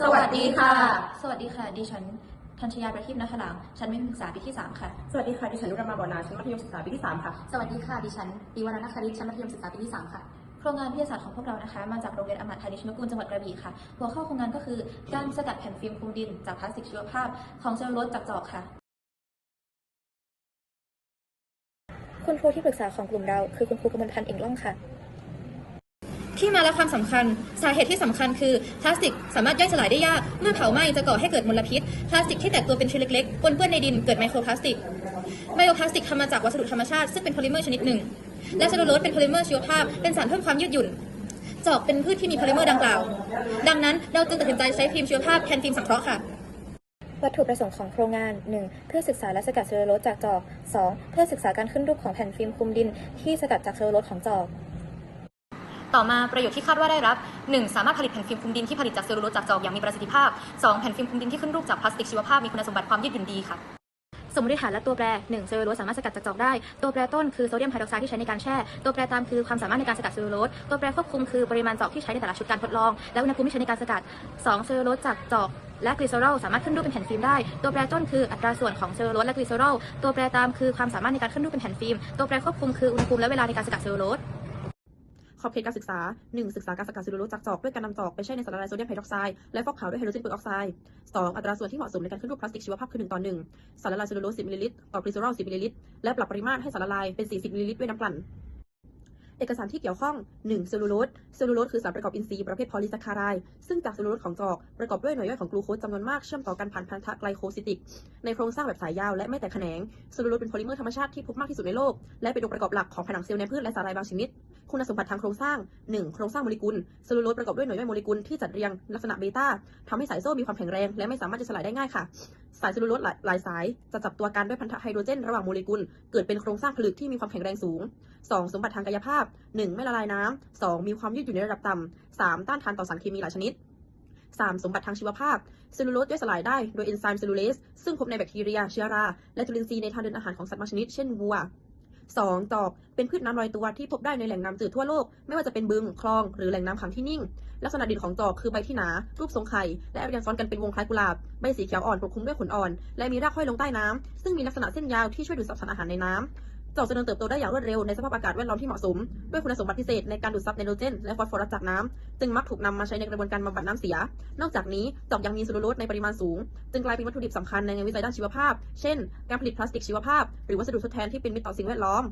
สวัสดีค่ะ สวัสดีค่ะ ดิฉันธัญชยาประทีปนัทหลังชั้นมัธยมศึกษาปีที่ 3 ค่ะ สวัสดีค่ะดิฉันนุรมาบอนาชั้นมัธยมศึกษาปีที่ 3 ค่ะ สวัสดีค่ะ ดิฉันปีวรรณคริตชั้นมัธยมศึกษาปีที่ 3 ค่ะ โครงงานวิทยาศาสตร์ของพวกเรานะคะ มาจากโรงเรียนอมตะธานิชนุกูลจังหวัดกระบี่ค่ะ หัวข้อโครงงานก็คือการสกัดแผ่นฟิล์มคลุมดิน จากพลาสติกชีวภาพ ของเซลลูโลสจากจอกค่ะ คุณครูที่ปรึกษาของกลุ่มเราคือคุณครูกมลพันธ์เอ่งล่องค่ะ ที่มาและความสำคัญสาเหตุที่สำคัญคือพลาสติกสามารถย่อยสลายได้ยากเมื่อเผาไหม้จะก่อให้เกิดมลพิษพลาสติกที่แตกตัวเป็นชิ้นเล็กๆปนเปื้อนในดินเกิดไมโครพลาสติกไบโอพลาสติกทำมาจากวัสดุธรรมชาติซึ่งเป็นโพลิเมอร์ชนิดหนึ่งและเซลลูโลสเป็นโพลิเมอร์ชีวภาพเป็นสารเพิ่มความยืดหยุ่นจอกเป็นพืชที่มีโพลิเมอร์ดังกล่าว ดังนั้นเราจึงตัดสินใจใช้ฟิล์มชีวภาพแทนฟิล์มสังเคราะห์ค่ะ วัตถุประสงค์ของโครงงาน 1. เพื่อศึกษาและสกัดเซลลูโลสจากจอก 2. เพื่อศึกษาการขึ้นรูปของแผ่นฟิล์มคลุมดินที่สกัดจากเซลลูโลสของจอก ต่อมาประโยชน์ที่คาดว่าได้รับ 1. สามารถผลิตแผ่นฟิล์มคลุมดินที่ผลิตจากเซลลูโลสจากจอกอย่างมีประสิทธิภาพ 2. แผ่นฟิล์มคลุมดินที่ขึ้นรูปจากพลาสติกชีวภาพมีคุณสมบัติความยืดหยุ่นดีค่ะสมมติฐานและตัวแปร 1. เซลลูโลสสามารถสกัดจากจอกได้ ตัวแปรต้นคือโซเดียมไฮดรอกไซด์ที่ใช้ในการแช่ ตัวแปรตามคือความสามารถในการสกัดเซลลูโลส ตัวแปรควบคุมคือปริมาณจอกที่ใช้ในแต่ละชุดการทดลอง และอุณหภูมิที่ใช้ในการสกัด 2. เซลลูโลสจากจอกและกลีเซอรอลสามารถขึ้นรูปเป็นแผ่นฟิล์มได้ ตัวแปรต้นคืออัตราส่วนของเซลลูโลสและกลีเซอรอล ตัวแปรตามคือความสามารถในการขึ้นรูปเป็นแผ่นฟิล์ม ตัวแปรควบคุมคืออุณหภูมิและเวลาในการสกัดเซลลูโลส ขอบเขตการศึกษา 1. ศึกษาการสกัดซลลูโลสจากจอกด้วยการนำจอกไปแช่ในสารละลายโซเดียมไฮดรอกไซด์และฟอกขาวด้วยไฮโดรเจนเปอร์ออกไซด์ 2. อัตราส่วนที่เหมาะสมในการขึ้นรูปพลาสติกชีวภาพคือ 1 ต่อ 1 สารละลายซลลูโลส10มิลลิลิตรต่อกลีเซอรอล10มิลลิลิตรและปรับปริมาตรให้สารละลายเป็น 40มิลลิลิตรด้วยน้ำกลั่นเอกสารที่เกี่ยวข้อง 1. เซลลูโลส เซลลูโลสคือสารประกอบอินทรีย์ประเภทโพลีแซคคารด์ซึ่งจากเซลลูโลสของจอกประกอบด้วยหน่วยย่อยของกลูโคสจำนวนมากเชื่อมต่อกันผ่านพันธะไกลโคซิติก ในโครงสร้างแบบสายยาวและไม่แตกแขนง เซลลูโลสเป็นโพลิเมอร์ธรรมชาติที่พบมากที่สุดในโลก และเป็นองค์ประกอบหลักของผนังเซลล์ในพืชและสาหร่ายบางชนิด คุณสมบัติทางโครงสร้าง 1. โครงสร้างโมเลกุลเซลลูโลสประกอบด้วยหน่วยย่อยโมเลกุลที่จัดเรียงลักษณะเบต้าทำให้สายโซ่มีความแข็งแรง และไม่สามารถจะสลายได้ง่ายค่ะ สายเซลลูโลสหลายหลายสายจะจับตัวกันด้วยพันธะไฮโดรเจนระหว่างโมเลกุล เกิดเป็นโครงสร้างผลึกที่มีความแข็งแรงสูง 2. สมบัติทางกายภาพ 1. ไม่ละลายน้ำ 2. มีความยืดหยุ่นในระดับต่ำ 3. ต้านทานต่อสารเคมีหลายชนิด 3. สมบัติทางชีวภาพ เซลลูโลสย่อยสลายได้โดยเอนไซม์เซลลูเลสซึ่งพบในแบคทีเรีย เชื้อรา และจุลินทรีย์ในทางเดินอาหารของสัตว์บางชนิด เช่นวัว 2. จอกเป็นพืชน้ำลอยตัวที่พบได้ในแหล่งน้ำจืดทั่วโลก ไม่ว่าจะเป็นบึง คลอง หรือแหล่งน้ำขังที่นิ่ง ลักษณะเด่นของจอกคือใบที่หนา รูปทรงไข่ และเรียงซ้อนกันเป็นวงคล้ายกุหลาบ ใบสีเขียวอ่อนปกคลุมด้วยขนอ่อน และมีรากห้อยลงใต้น้ำ ซึ่งมีลักษณะเส้นยาวที่ช่วยดูดซับสารอาหารในน้ำ จอกเจริญเติบโตได้อย่างรวดเร็วในสภาพอากาศแวดล้อมที่เหมาะสม ด้วยคุณสมบัติพิเศษในการดูดซับไนโตรเจนและฟอสฟอรัสจากน้ำจึงมักถูกนำมาใช้ในกระบวนการบำบัดน้ำเสีย นอกจากนี้จอกยังมีเซลลูโลสในปริมาณสูง จึงกลายเป็นวัตถุดิบสำคัญในงานวิจัยด้านชีวภาพ เช่น การผลิตพลาสติกชีวภาพ หรือวัสดุทดแทนที่เป็นมิตรต่อสิ่งแวดล้อม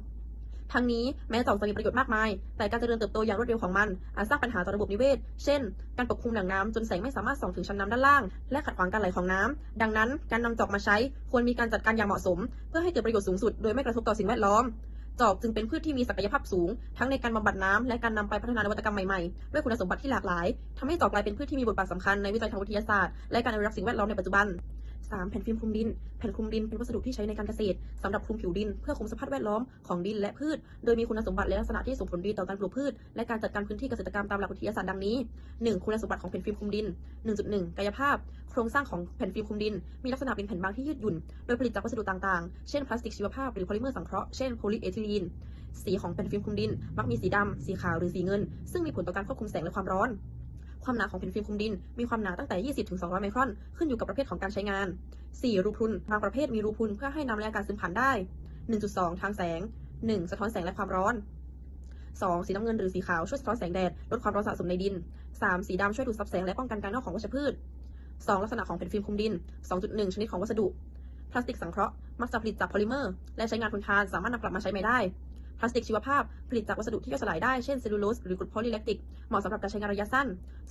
ทั้งนี้แม้จอกจะมีประโยชน์มากมาย แต่การเจริญเติบโตอย่างรวดเร็วของมันอาจสร้างปัญหาต่อระบบนิเวศ เช่น การปกคลุมแหล่งน้ำจนแสงไม่สามารถส่องถึงชั้นน้ำด้านล่าง และขัดขวางการไหลของน้ำดังนั้น การนำจอกมาใช้ควรมีการจัดการอย่างเหมาะสม เพื่อให้เกิดประโยชน์สูงสุดโดยไม่กระทบต่อสิ่งแวดล้อมจอกจึงเป็นพืชที่มีศักยภาพสูง ทั้งในการบำบัดน้ำและการนำไปพัฒนานวัตกรรมใหม่ๆ ด้วยคุณสมบัติที่หลากหลายทำให้จอกกลายเป็นพืชที่มีบทบาทสำคัญในวิจัยทางวิทยาศาสตร์และการอนุรักษ์สิ่งแวดล้อมในปัจจุบัน 3. แผ่นฟิล์มคลุมดิน แผ่นคลุมดินเป็นวัสดุที่ใช้ในการเกษตรสำหรับคลุมผิวดิน เพื่อคุมสภาพแวดล้อมของดินและพืช โดยมีคุณสมบัติและลักษณะที่ส่งผลดีต่อการปลูกพืช และการจัดการพื้นที่เกษตรกรรมตามหลักวิทยาศาสตร์ดังนี้ 1. คุณสมบัติของแผ่นฟิล์มคลุมดิน 1.1 กายภาพ โครงสร้างของแผ่นฟิล์มคลุมดิน มีลักษณะเป็นแผ่นบางที่ยืดหยุ่น โดยผลิตจากวัสดุต่างๆ เช่นพลาสติกชีวภาพหรือโพลิเมอร์สังเคราะห์ เช่นโพลีเอทิลีน สีของแผ่นฟิล์มคลุมดิน มักมีสีดำสีขาวหรือสีเงิน ซึ่งมีผลต่อการควบคุมแสงและความร้อน ความหนาของแผ่นฟิล์มคลุมดิน มีความหนาตั้งแต่ 20-200 ไมครอน ขึ้นอยู่กับประเภทของการใช้งาน 4. รูพรุน บางประเภทมีรูพรุนเพื่อให้น้ำและอากาศซึมผ่านได้ 1.2 ทางแสง 1. สะท้อนแสงและความร้อน 2. สีน้ำเงินหรือสีขาวช่วยสะท้อนแสงแดด ลดความร้อนสะสมในดิน 3. สีดำช่วยดูดซับแสงและป้องกันการงอกของวัชพืช 2. ลักษณะของแผ่นฟิล์มคลุมดิน 2.1 ชนิดของวัสดุ พลาสติกสังเคราะห์ มักจะผลิตจากโพลิเมอร์ และใช้งานทนทาน สามารถนำกลับมาใช้ใหม่ได้ พลาสติกชีวภาพ ผลิตจากวัสดุที่ย่อยสลายได้ เช่นเซลลูโลสหรือกรดโพลีเลคติก เหมาะสำหรับการใช้งานระยะสั้น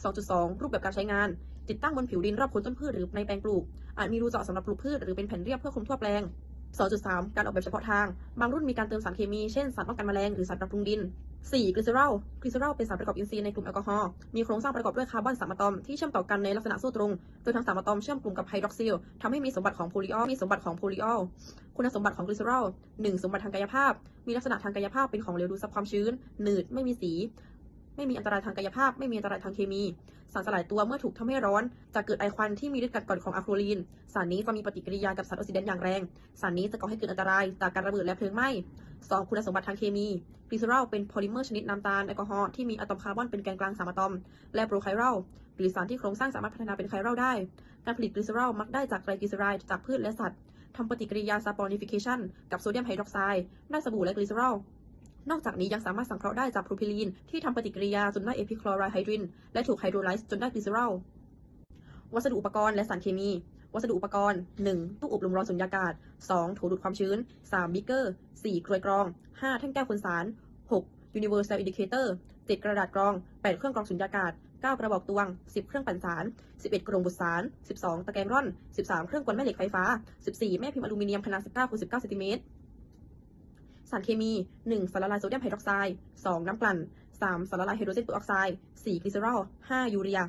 2.2 รูปแบบการใช้งาน ติดตั้งบนผิวดินรอบโคนต้นพืชหรือในแปลงปลูก อาจมีรูเจาะสำหรับปลูกพืชหรือเป็นแผ่นเรียบเพื่อคลุมทั่วแปลง 2.3 การออกแบบเฉพาะทาง บางรุ่นมีการเติมสารเคมี เช่นสารป้องกันแมลงหรือสารปรับปรุงดิน 4. กลีเซอรอลกลีเซอรอลเป็นสารประกอบอินทรีย์ในกลุ่มแอลกอฮอล์ มีโครงสร้างประกอบด้วยคาร์บอนสามอะตอมที่เชื่อมต่อกันในลักษณะโซ่ตรง โดยทั้งสามอะตอมเชื่อมกลุ่มกับไฮดรอกซิลทำให้มีสมบัติของโพลีออล มีสมบัติของโพลีออล คุณสมบัติของกลีเซอรอล 1. สมบัติทางกายภาพ มีลักษณะทางกายภาพเป็นของเหลวดูดซับความชื้น หนืด ไม่มีสี ไม่มีอันตรายทางกายภาพ ไม่มีอันตรายทางเคมี สารสลายตัวเมื่อถูกทำให้ร้อน จะเกิดไอควันที่มีฤทธิ์กัดกร่อนของอะโครลีน สารนี้จะมีปฏิกิริยากับสารออกซิแดนต์อย่างแรง สารนี้จะก่อให้เกิดอันตรายจากการระเบิดและเพลิงไหม้ 2. คุณสมบัติทางเคมีกลีเซอรลเป็นโพลิเมอร์ชนิดน้ำตาลแอลกอฮอล์ที่มีอะตอมคาร์บอนเป็นแกนกลางสามอะตอม และโปรไครัลหรือสารที่โครงสร้างสามารถพัฒนาเป็นไครัลได้ การผลิตกลีเซอรอลมักได้จากไรกลีเซอไรด์จากพืชและสัตว์ทำปฏิกิริยาซาปอนิฟิเคชันกับโซเดียมไฮดรอกไซด์ได้สบู่และกลีเซอรอลนอกจากนี้ยังสามารถสังเคราะห์ได้จากโพรพิลีน ที่ทำปฏิกิริยาจนได้เอพิคลอไรด์ไฮดริน และถูกไฮโดรไลซ์จนได้กลีเซอรอลวัสดุอุปกรณ์และสารเคมี วัสดุอุปกรณ์ 1. ตู้อบลมร้อนสุญญากาศ 2. โถดูดความชื้น 3. บิ๊กเกอร์ 4. กรวยกรอง 5. แท่งแก้วคุณสาร 6. Universal Indicator 7. กระดาษกรอง 8. เครื่องกรองสุญญากาศ 9. กระบอกตวง 10. เครื่องปั่นสาร 11. กรงบุตรสาร 12. ตะแกรงร่อน 13. เครื่องกลแม่เหล็กไฟฟ้า 14. แม่พิมพ์อลูมิเนียมขนาด 19คูณ19เซนติเมตรสารเคมี 1. สารละลายโซเดียมไฮดรอกไซด์ 2. น้ำกลั่น 3. สารละลายไฮโดรเจนเปอร์ออกไซด์ 4. กลีเซอรอล 5. ยูเรีย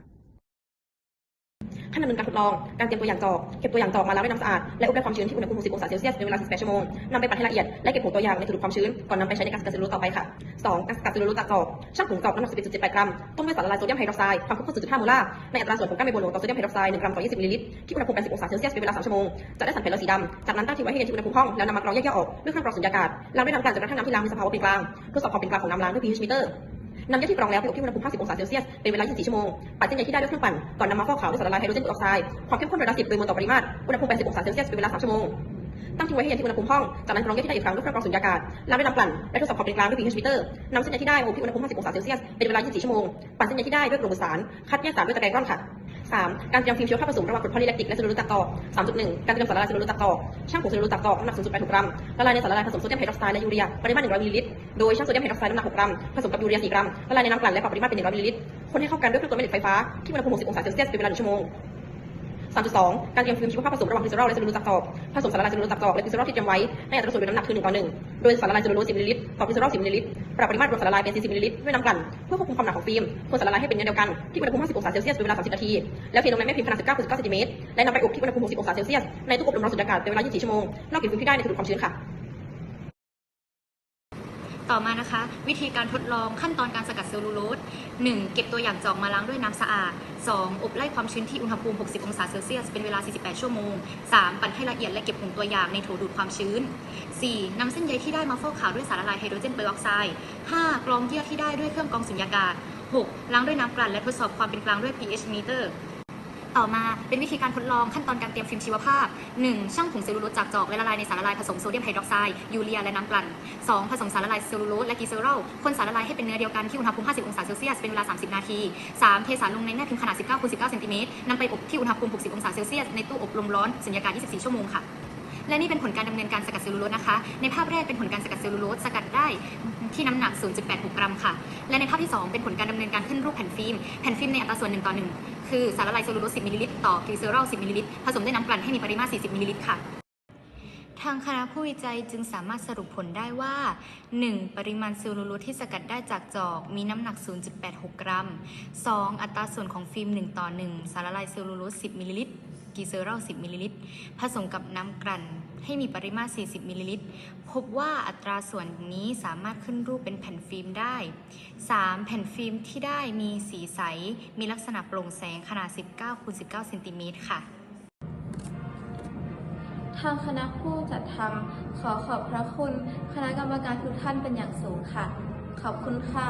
ขั้นดำเนินการทดลอง การเตรียมตัวอย่างจอก เก็บตัวอย่างจอกมาล้างด้วยน้ำสะอาด และอบด้วยความชื้นที่อุณหภูมิ 60 องศาเซลเซียสเป็นเวลา48ชั่วโมงนำไปปั่นให้ละเอียด และเก็บผงตัวอย่างในถุงความชื้น ก่อนนำไปใช้ในการสกัดเซลลูโลสต่อไปค่ะ 2. การสกัดเซลลูโลสจากจอก ช่างผงจอกน้ำหนัก 11.78 กรัม ต้มด้วยสารละลายโซเดียมไฮดรอกไซด์ ความเข้มข้น0.5โมลาร์ ในอัตราส่วนของก้านใบบัวหลวงต่อโซเดียมไฮดรอกไซด์ 1 กรัมต่อ 20มิลลิลิตร ที่อุณหภูมิ 80 องศาเซลเซียสเป็นเวลา 3 ชั่วโมง จะได้สารเพลลอยสีดำจากนั้นตั้งทิ้งไว้ให้เย็นที่อุณหภูมิห้อง แล้วนำมากรองแยกๆออกด้วยเครื่องกรองสุญญากาศล้างด้วยน้ำกลั่นจนกระทั่งน้ำที่ล้างมีสภาวะเป็นกลางทดสอบความเป็นกลางของน้ำล้างด้วย pH meter นำยาที่กรองแล้วไปอบที่อุณหภูมิ 50 องศาเซลเซียส เป็นเวลา 24 ชั่วโมง ปัดเส้นใยที่ได้ด้วยเครื่องปั่น ก่อนนำมาฟอกขาวด้วยสารละลายไฮโดรเจนอร์ออกไซด์ ความเข้มข้นระดับ 10 โดยมวลต่อปริมาตร อุณหภูมิ 80 องศาเซลเซียส เป็นเวลา 3 ชั่วโมง ตั้งทิ้งไว้ให้เย็นที่อุณหภูมิห้อง จากนั้นกรองเยกที่ได้อีกครั้งด้วยเครื่องกรองสุญญากาศล้างด้วยน้ำกลั่น และทดสอบความเป็นกลางด้วยพีเอชมิเตอร์นำเส้นใยที่ได้มาอบที่อุณหภูมิ 50 องศาเซลเซียส เป็นเวลา 24 ชั่วโมง ปั่นเส้นใยที่ได้ด้วยกลุ่มสารคัดแยกสารด้วยตะแกรงร่อนค่ะ 3. การเตรียมฟิล์มชีวภาพผสมระหว่างกรดพอลีแลคติกและเซลลูโลสตากอก3.1 การเตรียมสารละลายเซลลูโลสตากอกช่างผงเซลลูโลสตากอกน้ำหนัก0.86กรัมละลายในสารละลายผสมโซเดียมไฮดรอกไซด์และยูเรียปริมาตร100มิลลิลิตรโดยช่างโซเดียมไฮดรอกไซด์น้ำหนัก6กรัมผสมกับยูเรีย4กรัมละลายในน้ำกลั่นและปรับปริมาตรเป็น100มิลลิลิตรคนให้เข้ากันด้วยเครื่องกลแม่เหล็กไฟฟ้าที่อุณหภูมิ60องศาเซลเซียสเป็นเวลา1ชั่วโมง 3.2 การเตรียมฟิล์มชีวภาพผสมระหว่างกลิเซอรอลและเซลลูโลสจากตอกผสมสารละลายเซลลูโลสจากตอกและกลิเซอรอลที่เตรียมไว้ในอัตราส่วนเป็น้ำหนักคือ1ต่อ1โดยสารละลายเซลลูโลส10มิลลิลิตรต่อกลิเซอรอล10มิลลิลิตรปรับปริมาตรรวมสารละลายเป็น 40มิลลิลิตรด้วยน้ำกลั่นเพื่อควบคุมความหนักของฟิล์มคนสารละลายให้เป็นเนื้อเดียวกันที่อุณหภูมิ 50 องศาเซลเซียสเป็นเวลา 30 นาที แล้วเทลงในแม่พิมพ์ขนาด 19.9 เซนติเมตรและนำไปอบที่อุณหภูมิ 60 องศาเซลเซียสในตู้อบลมร้อนสุญญากาศเป็นเวลา 24 ชั่วโมงนอกจากฟิล์มที่ได้ในถุงความชื้นค่ะ ต่อมานะคะ วิธีการทดลองขั้นตอนการสกัดเซลลูโลส 1. เก็บตัวอย่างจอกมาล้างด้วยน้ำสะอาด 2. อบไล่ความชื้นที่อุณหภูมิ 60 องศาเซลเซียส เป็นเวลา 48 ชั่วโมง 3. ปั่นให้ละเอียดและเก็บผงตัวอย่างในโถดูดความชื้น 4. นำเส้นใยที่ได้มาฟอกขาวด้วยสารละลายไฮโดรเจนเปอร์ออกไซด์ 5. กรองเยื่อที่ได้ด้วยเครื่องกรองสุญญากาศ 6. ล้างด้วยน้ำกลั่นและทดสอบความเป็นกลางด้วย pH meter ต่อมาเป็นวิธีการทดลองขั้นตอนการเตรียมฟิล์มชีวภาพ 1. ช่างผงเซลลูโลสจากจอกและละลายในสารละลายผสมโซเดียมไฮดรอกไซด์ยูเรียและน้ำกลั่น 2. ผสมสารละลายเซลลูโลสและกลีเซอรอลคนสารละลายให้เป็นเนื้อเดียวกันที่อุณหภูมิ 50 องศาเซลเซียสเป็นเวลา 30 นาที 3. เทสารลงในแม่พิมพ์ขนาด 19คูณ19เซนติเมตรนำไปอบที่อุณหภูมิ 60 องศาเซลเซียสในตู้อบลมร้อนสุญญากาศ 24 ชั่วโมงค่ะ และนี่เป็นผลการดำเนินการสกัดเซลลูโลสนะคะ ในภาพแรกเป็นผลการสกัดเซลลูโลสสกัดได้ที่น้ำหนัก 0.86 กรัมค่ะ และในภาพที่ 2 เป็นผลการดำเนินการขึ้นรูปแผ่นฟิล์ม แผ่นฟิล์มในอัตราส่วน 1 ต่อ 1 คือสารละลายเซลลูโลส 10 มิลลิลิตร ต่อกลีเซอรอล 10 มิลลิลิตร ผสมด้วยน้ำกลั่นให้มีปริมาตร 40 มิลลิลิตรค่ะ ทางคณะผู้วิจัยจึงสามารถสรุปผลได้ว่า 1. ปริมาณเซลลูโลสที่สกัดได้จากจอกมีน้ำหนัก 0.86 กรัม 2. อัตราส่วนของฟิล์ม 1 ต่อ 1 สารละลายเซลลูโลส 10 มิลลิลิตร กีเซอรอล10มิลลิลิตรผสมกับน้ำกลั่นให้มีปริมาตร 40มิลลิลิตรพบว่าอัตราส่วนนี้สามารถขึ้นรูปเป็นแผ่นฟิล์มได้ 3. แผ่นฟิล์มที่ได้มีสีใส มีลักษณะโปร่งแสงขนาด 19คูณ19เซนติเมตรค่ะ ทางคณะผู้จัดทำขอขอบพระคุณ คณะกรรมการทุกท่านเป็นอย่างสูงค่ะ ขอบคุณค่ะ